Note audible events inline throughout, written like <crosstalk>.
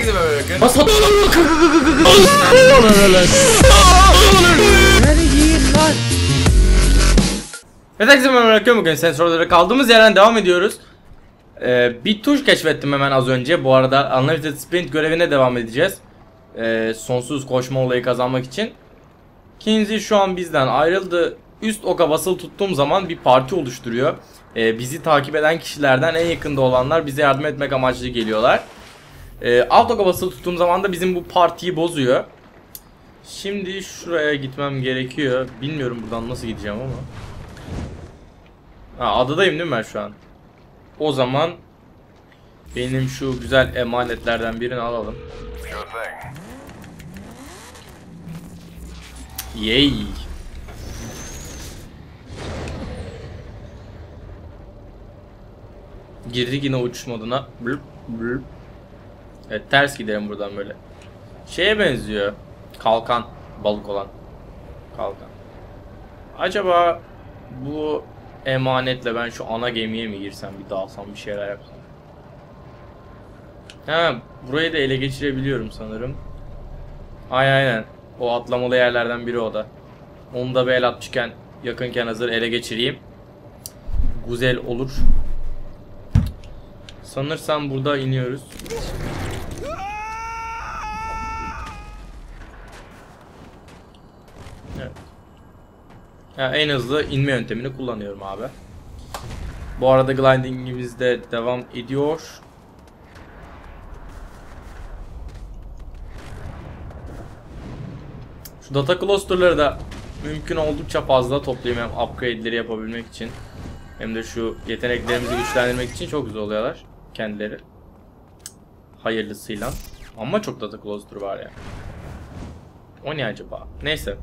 Herkese merhaba. Bas Evet herkese merhaba. Bugün sensörlere kaldığımız yerden devam ediyoruz. Ee, bir tuş keşfettim hemen az önce. Bu arada Unlimited Sprint görevine devam edeceğiz. Ee, sonsuz koşma olayı kazanmak için. Kinsey şu an bizden ayrıldı. Üst oka basılı tuttuğum zaman bir parti oluşturuyor. Ee, bizi takip eden kişilerden en yakında olanlar bize yardım etmek amaçlı geliyorlar. Ee, alt oka basılı tuttuğum zaman da bizim bu partiyi bozuyor. Şimdi şuraya gitmem gerekiyor. Bilmiyorum buradan nasıl gideceğim ama. Ha, adadayım değil mi ben şu an? O zaman benim şu güzel emanetlerden birini alalım. Yay. Girdik yine uçuş moduna. Blüp, blüp. Evet ters gidelim buradan böyle. Şeye benziyor. Kalkan. Balık olan. Kalkan. Acaba bu emanetle ben şu ana gemiye mi girsem bir dalsam bir şeyler yapsam. Ha burayı da ele geçirebiliyorum sanırım. Ay aynen. O atlamalı yerlerden biri o da. Onu da bir el atmışken yakınken hazır ele geçireyim. Güzel olur. Sanırsam burada iniyoruz. Evet. Ya en hızlı inme yöntemini kullanıyorum abi. Bu arada glidingimiz de devam ediyor. Şu data cluster'ları da mümkün oldukça fazla toplayayım hem upgrade'leri yapabilmek için hem de şu yeteneklerimizi güçlendirmek için çok güzel oluyorlar kendileri. Hayırlısıyla. Ama çok data cluster var ya. O ne acaba? Neyse.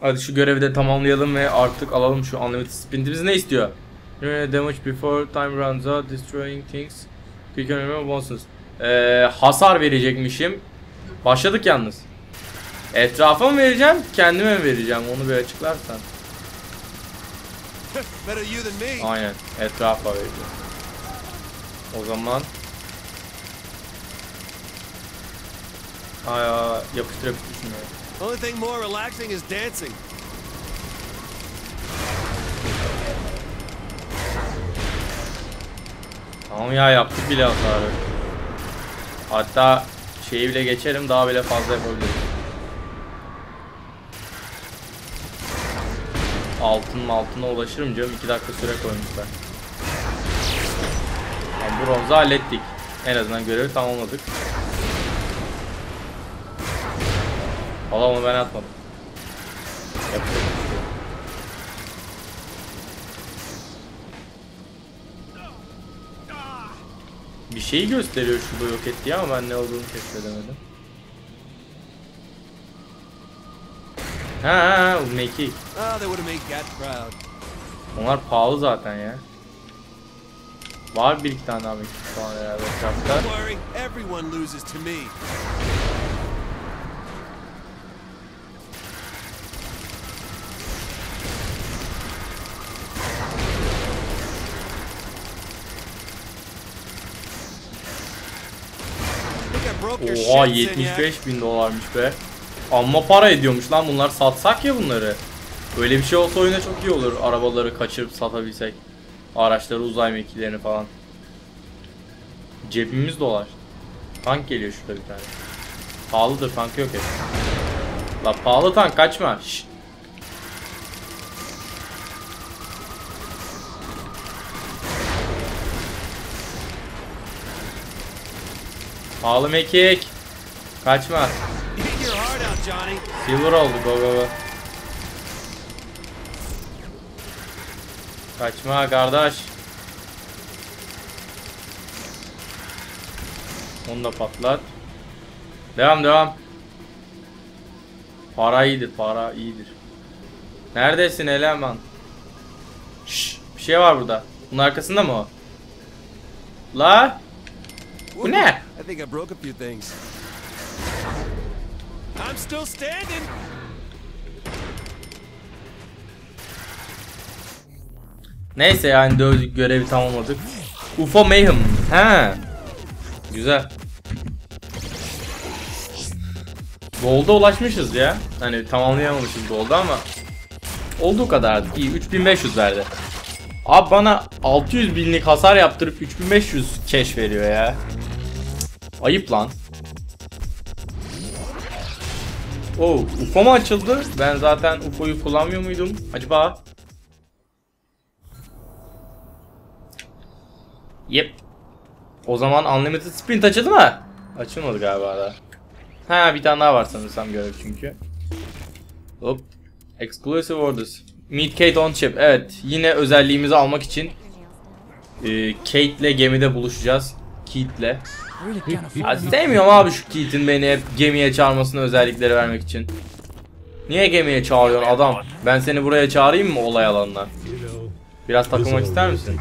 Hadi şu görevi de tamamlayalım ve artık alalım şu unlimited sprintimiz ne istiyor? Damage before time runs out, destroying things. Quick and remember bonus. Ee, hasar verecekmişim. Başladık yalnız. Etrafa mı vereceğim, kendime mi vereceğim? Onu bir açıklarsan. Aynen, etrafa vereceğim. O zaman... Ay, ay, yapıştır yapıştır şunları. Only thing more relaxing is dancing. Tamam ya yaptık bile hasarı. Hatta şeyi bile geçerim daha bile fazla yapabilirim. Altın altına ulaşırım canım 2 dakika süre koymuşlar. Tamam, bronzu hallettik. En azından görevi tamamladık. Valla onu ben atmadım. Yapacak bir şey şeyi gösteriyor şurada yok etti ama ben ne olduğunu keşfedemedim. Ha mekik. Ah. Onlar pahalı zaten ya. Var bir iki tane daha mekik şu an herhalde etrafta. Don't worry, everyone loses to me. I think I broke your Oha shit, Zinyak. 75 bin dolarmış be. Amma para ediyormuş lan bunlar satsak ya bunları. Böyle bir şey olsa oyuna çok iyi olur. Arabaları kaçırıp satabilsek. Araçları uzay mekilerini falan. Cebimiz dolar. Tank geliyor şurada bir tane. Pahalıdır tank yok hep. La pahalı tank kaçma. Şşt. Pahalı mekik. Kaçma. Silver oldu go go go. Kaçma kardeş. Onu da patlat. Devam devam. Para iyidir para iyidir. Neredesin eleman? Şşş bir şey var burada. Bunun arkasında mı o? La? Bu ne? I think I broke a few things. I'm still standing. Neyse yani dövdük görevi tamamladık. UFO Mayhem. He. Güzel. Gold'a ulaşmışız ya. Hani tamamlayamamışız Gold'u ama olduğu kadar iyi 3500 verdi. Abi bana 600 binlik hasar yaptırıp 3500 cash veriyor ya. Ayıp lan. Oo, UFO mu açıldı? Ben zaten UFO'yu kullanmıyor muydum? Acaba? Yep. O zaman Unlimited Sprint açıldı mı? Açılmadı galiba da. Ha bir tane daha var sanırsam görev çünkü. Hop. Exclusive orders. Meet Kate on ship. Evet yine özelliğimizi almak için e, Kate'le gemide buluşacağız. Keith'le. Ya sevmiyorum abi şu Keith'in beni hep gemiye çağırmasını özellikleri vermek için. Niye gemiye çağırıyorsun adam? Ben seni buraya çağırayım mı olay alanına? Biraz takılmak ister misin?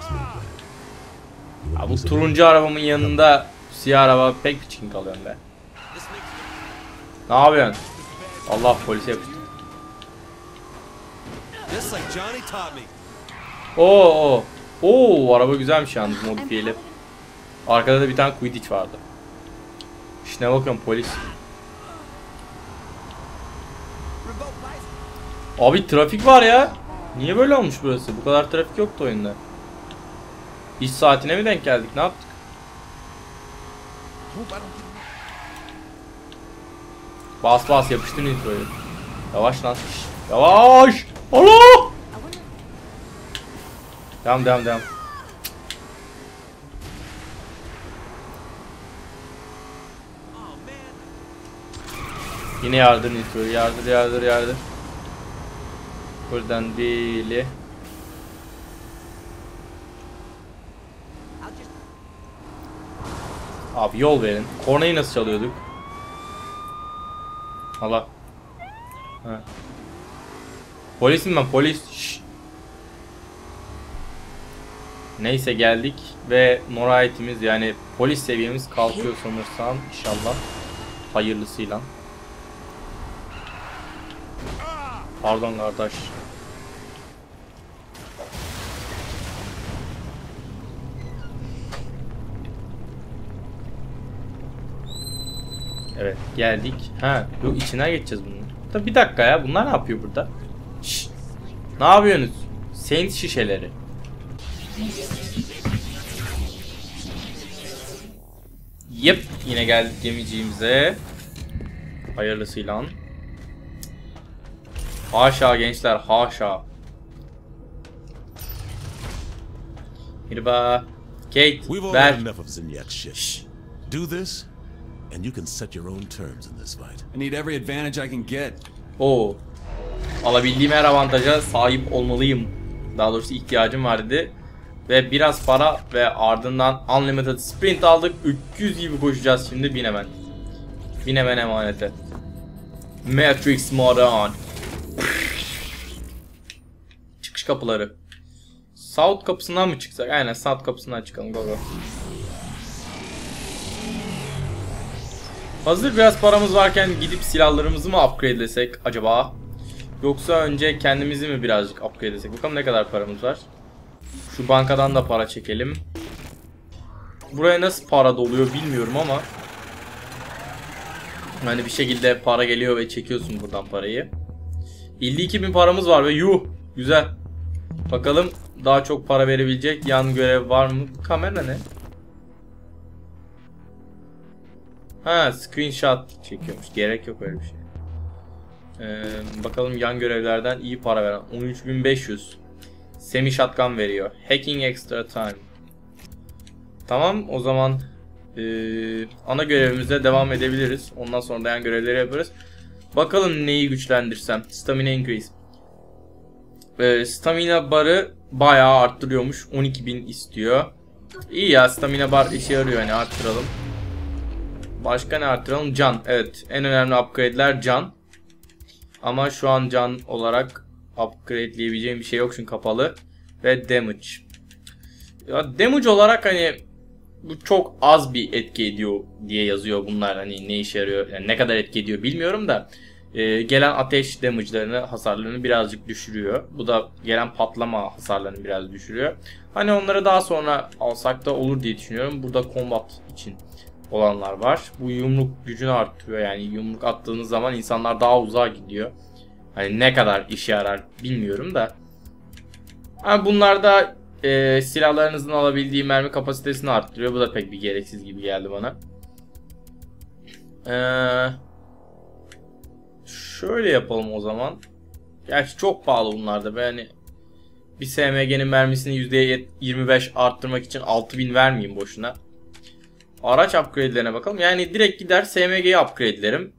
Ya bu turuncu arabamın yanında siyah araba pek biçkin kalıyorum be. Ne yapıyorsun? Allah polise yapıştı. Oo, oo. Oo, araba güzelmiş yalnız modifiyeli. Arkada da bir tane Quidditch vardı. İşine bakıyorum polis. Abi trafik var ya. Niye böyle olmuş burası? Bu kadar trafik yoktu oyunda. İş saatine mi denk geldik? Ne yaptık? Bas bas yapıştır nitroyu. Yavaş lan. Yavaş. Allah! Devam devam devam. Yine yardır nitroyu. Yardır yardır yardır. Buradan Billy. Abi yol verin. Kornayı nasıl çalıyorduk? Allah. Ha. Polisim ben polis. Şşş. Neyse geldik ve moralitimiz yani polis seviyemiz kalkıyor sanırsam inşallah hayırlısıyla. Pardon kardeş. Evet geldik. Ha yok içinden geçeceğiz bunun. Tabi bir dakika ya bunlar ne yapıyor burada? Şşş. Ne yapıyorsunuz? Saint şişeleri. Yep yine geldik gemiciğimize. Hayırlısıyla. Haşa gençler haşa. Merhaba. Kate ver. had enough of Zinyak shit. Do this, and you can set your own terms in this fight. I need every advantage I can get. Oo. Alabildiğim her avantaja sahip olmalıyım. Daha doğrusu ihtiyacım var dedi. Ve biraz para ve ardından Unlimited Sprint aldık. 300 gibi koşacağız şimdi. Bin hemen. Bin hemen emanete. Matrix Modern. Çıkış kapıları. South kapısından mı çıksak? Aynen South kapısından çıkalım. Go go. Hazır biraz paramız varken gidip silahlarımızı mı upgradelesek acaba? Yoksa önce kendimizi mi birazcık upgradelesek? Bakalım ne kadar paramız var. Şu bankadan da para çekelim. Buraya nasıl para doluyor bilmiyorum ama Hani bir şekilde para geliyor ve çekiyorsun buradan parayı. 52 bin paramız var ve yuh güzel. Bakalım daha çok para verebilecek yan görev var mı? Kamera ne? Ha screenshot çekiyormuş. Gerek yok öyle bir şey. Ee, bakalım yan görevlerden iyi para veren. 13500. Semi shotgun veriyor. Hacking extra time. Tamam o zaman ee, ana görevimize devam edebiliriz. Ondan sonra da yan görevleri yaparız. Bakalım neyi güçlendirsem. Stamina increase. Ee, stamina barı bayağı arttırıyormuş. 12.000 istiyor. İyi ya stamina bar işe yarıyor yani arttıralım. Başka ne arttıralım? Can. Evet. En önemli upgrade'ler can. Ama şu an can olarak upgrade'leyebileceğim bir şey yok çünkü kapalı. Ve damage. Ya damage olarak hani bu çok az bir etki ediyor diye yazıyor bunlar hani ne işe yarıyor yani ne kadar etki ediyor bilmiyorum da e, gelen ateş damage'larını, hasarlarını birazcık düşürüyor. Bu da gelen patlama hasarlarını biraz düşürüyor. Hani onları daha sonra alsak da olur diye düşünüyorum. Burada combat için olanlar var. Bu yumruk gücünü arttırıyor. Yani yumruk attığınız zaman insanlar daha uzağa gidiyor. Hani ne kadar işe yarar bilmiyorum da. Ama bunlar da e, silahlarınızın alabildiği mermi kapasitesini arttırıyor. Bu da pek bir gereksiz gibi geldi bana. Eee Şöyle yapalım o zaman. Gerçi çok pahalı bunlar da. Ben hani bir SMG'nin mermisini %25 arttırmak için 6000 vermeyeyim boşuna. Araç upgrade'lerine bakalım. Yani direkt gider SMG'yi upgrade'lerim.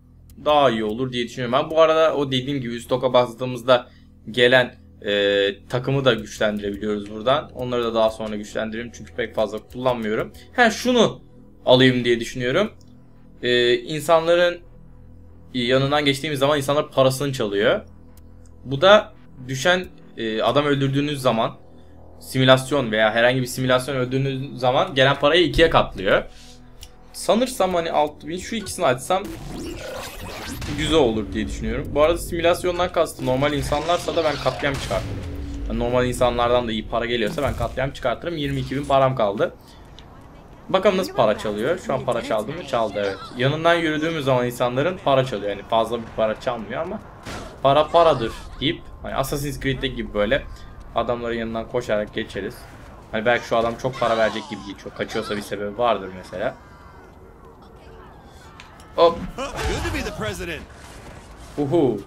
Daha iyi olur diye düşünüyorum. Ben bu arada o dediğim gibi üst oka bastığımızda gelen e, takımı da güçlendirebiliyoruz buradan. Onları da daha sonra güçlendiririm çünkü pek fazla kullanmıyorum. Ha şunu alayım diye düşünüyorum. E, insanların yanından geçtiğimiz zaman insanlar parasını çalıyor. Bu da düşen e, adam öldürdüğünüz zaman simülasyon veya herhangi bir simülasyon öldürdüğünüz zaman gelen parayı ikiye katlıyor. Sanırsam hani 6000 şu ikisini açsam güzel olur diye düşünüyorum. Bu arada simülasyondan kastı normal insanlarsa da ben katliam çıkartırım. Yani normal insanlardan da iyi para geliyorsa ben katliam çıkartırım. 22.000 param kaldı. Bakalım nasıl para çalıyor. Şu an para çaldı mı? Çaldı evet. Yanından yürüdüğümüz zaman insanların para çalıyor. Yani fazla bir para çalmıyor ama para paradır deyip hani Assassin's Creed'deki gibi böyle adamların yanından koşarak geçeriz. Hani belki şu adam çok para verecek gibi geçiyor. Kaçıyorsa bir sebebi vardır mesela. Hop. Good to be the president. Uhu.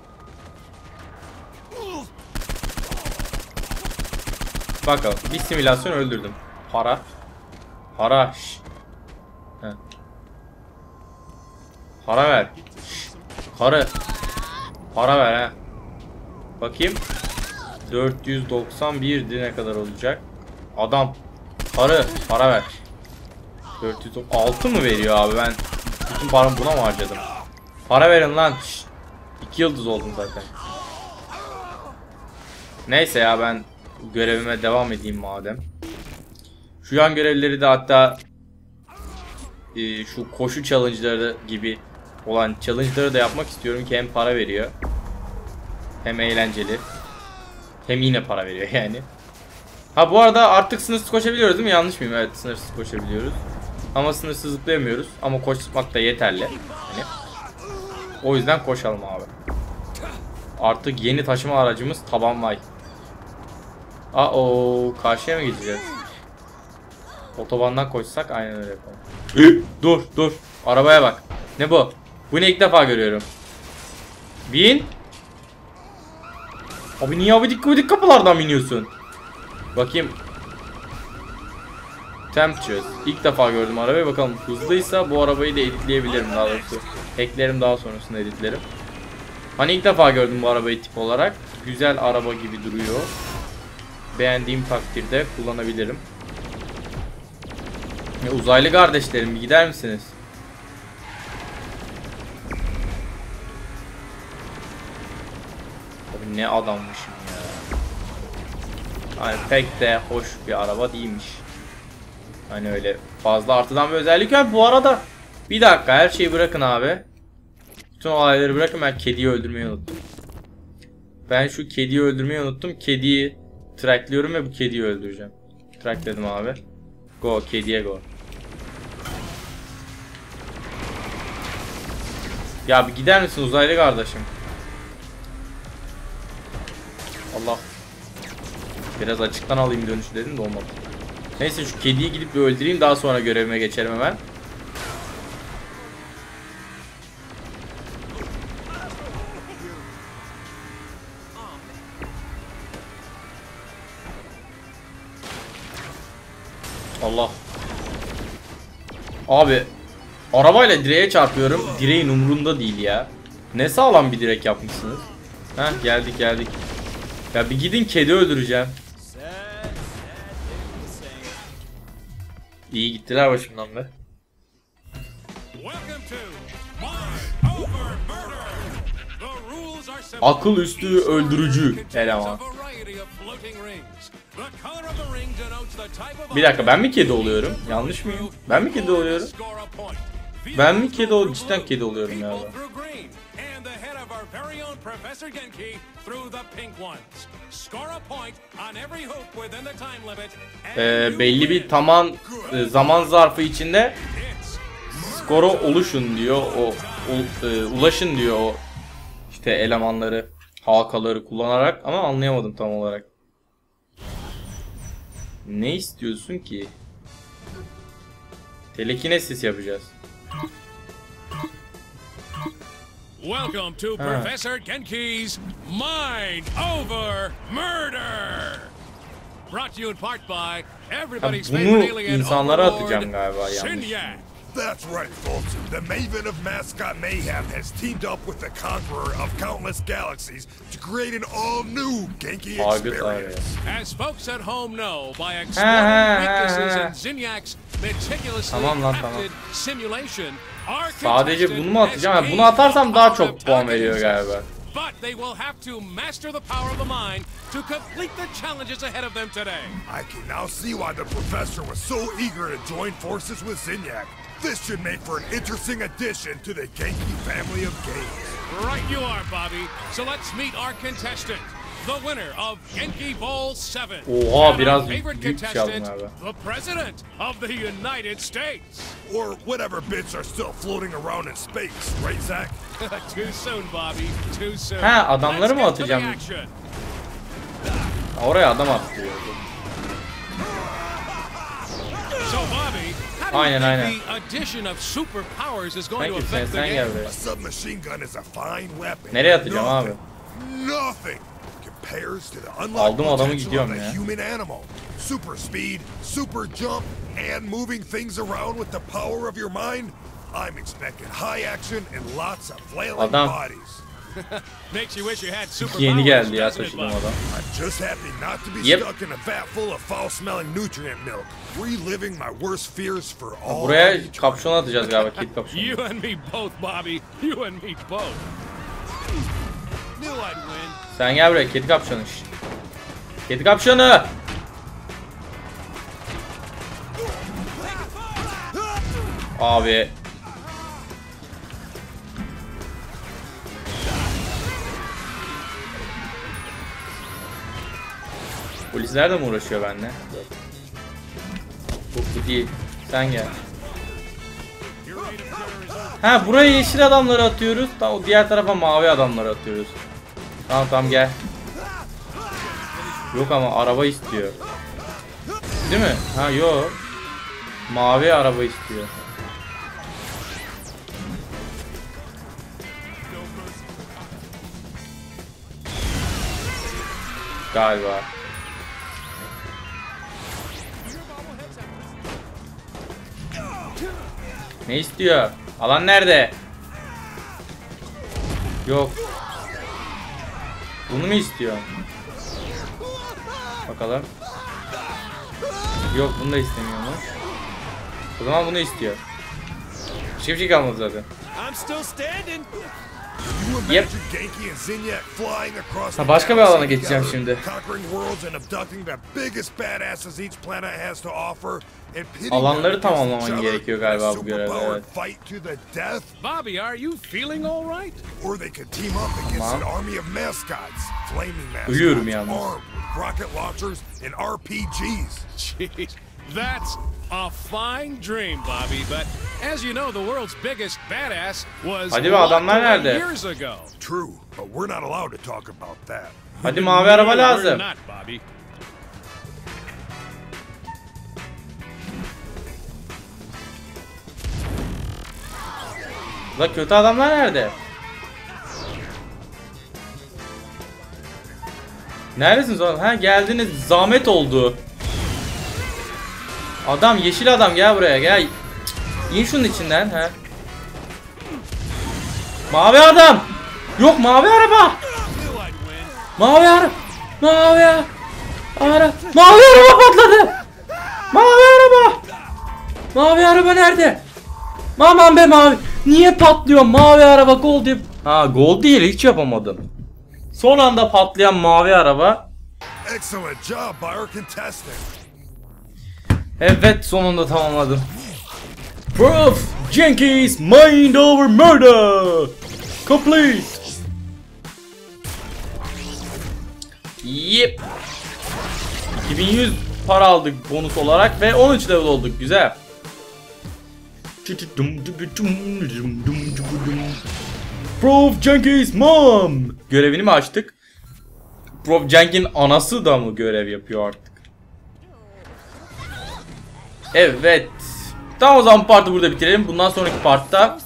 Bakalım bir simülasyon öldürdüm. Para. Para. şş. Heh. Para ver. Şş. Karı. Para ver ha. Bakayım. 491 ne kadar olacak? Adam. Karı. Para ver. 406 mı veriyor abi ben? Bütün paramı buna mı harcadım? Para verin lan. Şşt. İki yıldız oldum zaten. Neyse ya ben görevime devam edeyim madem. Şu yan görevleri de hatta e, şu koşu challenge'ları gibi olan challenge'ları da yapmak istiyorum ki hem para veriyor. Hem eğlenceli. Hem yine para veriyor yani. Ha bu arada artık sınırsız koşabiliyoruz değil mi? Yanlış mıyım? Evet sınırsız koşabiliyoruz. Ama sınırsız zıplayamıyoruz. Ama koşmak da yeterli. Hani o yüzden koşalım abi. Artık yeni taşıma aracımız taban vay. Aa o karşıya mı gideceğiz? Otobandan koşsak aynen öyle yapalım. dur dur. Arabaya bak. Ne bu? Bu ne ilk defa görüyorum. Bin. Abi niye abidik abidik kapılardan biniyorsun? Bakayım. Temptress. İlk defa gördüm arabayı. Bakalım hızlıysa bu arabayı da editleyebilirim daha doğrusu. Eklerim daha sonrasında editlerim. Hani ilk defa gördüm bu arabayı tip olarak. Güzel araba gibi duruyor. Beğendiğim takdirde kullanabilirim. Ya uzaylı kardeşlerim bir gider misiniz? Abi ne adammışım ya. Hani pek de hoş bir araba değilmiş. Hani öyle fazla artıdan bir özellik yok. Bu arada bir dakika her şeyi bırakın abi. Bütün olayları bırakın ben kediyi öldürmeyi unuttum. Ben şu kediyi öldürmeyi unuttum. Kediyi trackliyorum ve bu kediyi öldüreceğim. Trackledim abi. Go kediye go. Ya bir gider misin uzaylı kardeşim? Allah. Biraz açıktan alayım dönüşü dedim de olmadı. Neyse şu kediyi gidip bir öldüreyim daha sonra görevime geçerim hemen. Allah. Abi arabayla direğe çarpıyorum. Direğin umurunda değil ya. Ne sağlam bir direk yapmışsınız. Heh geldik geldik. Ya bir gidin kedi öldüreceğim. İyi gittiler başımdan be. Akıl üstü öldürücü eleman. Bir dakika ben mi kedi oluyorum? Yanlış mıyım? Ben mi kedi oluyorum? Ben mi kedi ol cidden kedi oluyorum ya. Very own Professor Genki through the pink ones. Score a point on every hoop within the time limit. Ee, belli bir taman e, zaman zarfı içinde skora oluşun diyor. O, o- e, ulaşın diyor o işte elemanları, halkaları kullanarak ama anlayamadım tam olarak. Ne istiyorsun ki? Telekinesis yapacağız. Welcome to. Professor Genki's Mind Over Murder. Brought to you in part by everybody's bunu favorite alien insanlara overlord, atacağım galiba yanlış. That's right, folks. The Maven of Mascot Mayhem has teamed up with the Conqueror of Countless Galaxies to create an all-new Genki experience. As folks at home know, by ha, exploring weaknesses ha. in Zyniac's meticulously Tamam lan, tamam. crafted simulation, our Sadece bunu mu atacağım? has Ha, bunu atarsam daha çok puan veriyor telekinesis. galiba. But they will have to master the power of the mind to complete the challenges ahead of them today. I can now see why the Professor was so eager to join forces with Zinyak. This should make for an interesting addition to the Genki family of games. Right you are, Bobby. So let's meet our contestant, the winner of Genki Bowl 7. Oha, biraz favorite büyük bir şey abi. the President of the United States. Or whatever bits are still floating around in space, right, Zach? <laughs> too soon, Bobby. Too soon. Ha, adamları mı atacağım? Oraya adam atlıyor. So, Bobby, how do you Aynen, aynen. the addition of superpowers is going Thank to you sen, affect the sen gel game? buraya. A submachine gun is a fine weapon. Nereye atacağım abi? Nothing compares to the unlocked Aldım adamı potential gidiyorum of ya. human animal. Super speed, super jump, and moving things around with the power of your mind. I'm expecting high action and lots of flailing Adam. bodies. <laughs> Makes you wish you had superpowers, Yeni geldi ya Bobby? adam. I'm just happy not to be Yep. stuck in a vat full of foul-smelling nutrient milk, reliving my worst fears for all Buraya kapşon atacağız galiba. Kit <laughs> kapşonu. You and me both, Bobby. You and me both. Knew I'd win. Sen gel buraya kedi kapşonu. Kedi kapşonu. Abi. Polisler de mi uğraşıyor benimle? Bu, bu değil. Sen gel. Ha buraya yeşil adamları atıyoruz. Tamam diğer tarafa mavi adamları atıyoruz. Tamam tamam gel. Yok ama araba istiyor. Değil mi? Ha yok. Mavi araba istiyor. Galiba. Ne istiyor? Alan nerede? Yok. Bunu mu istiyor? Bakalım. Yok bunu da istemiyormuş. O zaman bunu istiyor. Başka bir şey kalmadı zaten. Yep. Ha, başka bir alana geçeceğim şimdi. Conquering worlds and abducting the biggest badasses each planet has to offer and pitting Alanları tamamlaman gerekiyor galiba bu görevde, evet. fight to the death, Bobby, are you feeling all right? or they could team up against an army of mascots, flaming mascots, Ölüyorum yalnız. armed with rocket launchers and RPGs. <laughs> Jeez, that's a fine dream, Bobby. But as you know, the world's biggest badass was Hadi be, adamlar nerede? years ago. True, but we're not allowed to talk about that. Hadi mavi araba lazım. We're not, Bobby. La kötü adamlar nerede? Neredesiniz oğlum? Ha geldiniz. Zahmet oldu. Adam yeşil adam gel buraya gel. İn şunun içinden ha. Mavi adam. Yok mavi araba. Mavi araba. Mavi ara- ara. Mavi araba patladı. Mavi araba. Mavi araba nerede? Aman be mavi. Niye patlıyor mavi araba gol diye. Ha gol değil hiç yapamadım. Son anda patlayan mavi araba. Excellent job by our contestant. Evet sonunda tamamladım. Prof. Jenkins Mind Over Murder. Complete. Yep. 2100 para aldık bonus olarak ve 13 level olduk. Güzel. Prof. Jenkins mom. Görevini mi açtık? Prof. Jenkins anası da mı görev yapıyor artık? Evet. Tamam o zaman partı burada bitirelim. Bundan sonraki partta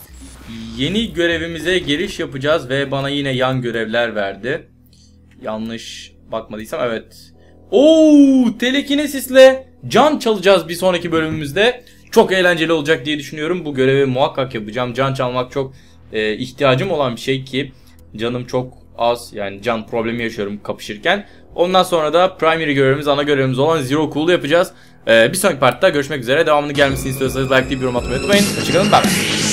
yeni görevimize giriş yapacağız ve bana yine yan görevler verdi. Yanlış bakmadıysam evet. Oo, telekinesisle can çalacağız bir sonraki bölümümüzde. Çok eğlenceli olacak diye düşünüyorum. Bu görevi muhakkak yapacağım. Can çalmak çok e, ihtiyacım olan bir şey ki canım çok az yani can problemi yaşıyorum kapışırken. Ondan sonra da primary görevimiz, ana görevimiz olan Zero Cool'u yapacağız. E, bir sonraki partta görüşmek üzere. Devamını gelmesini istiyorsanız like yorum atmayı unutmayın. Hoşçakalın. Bye.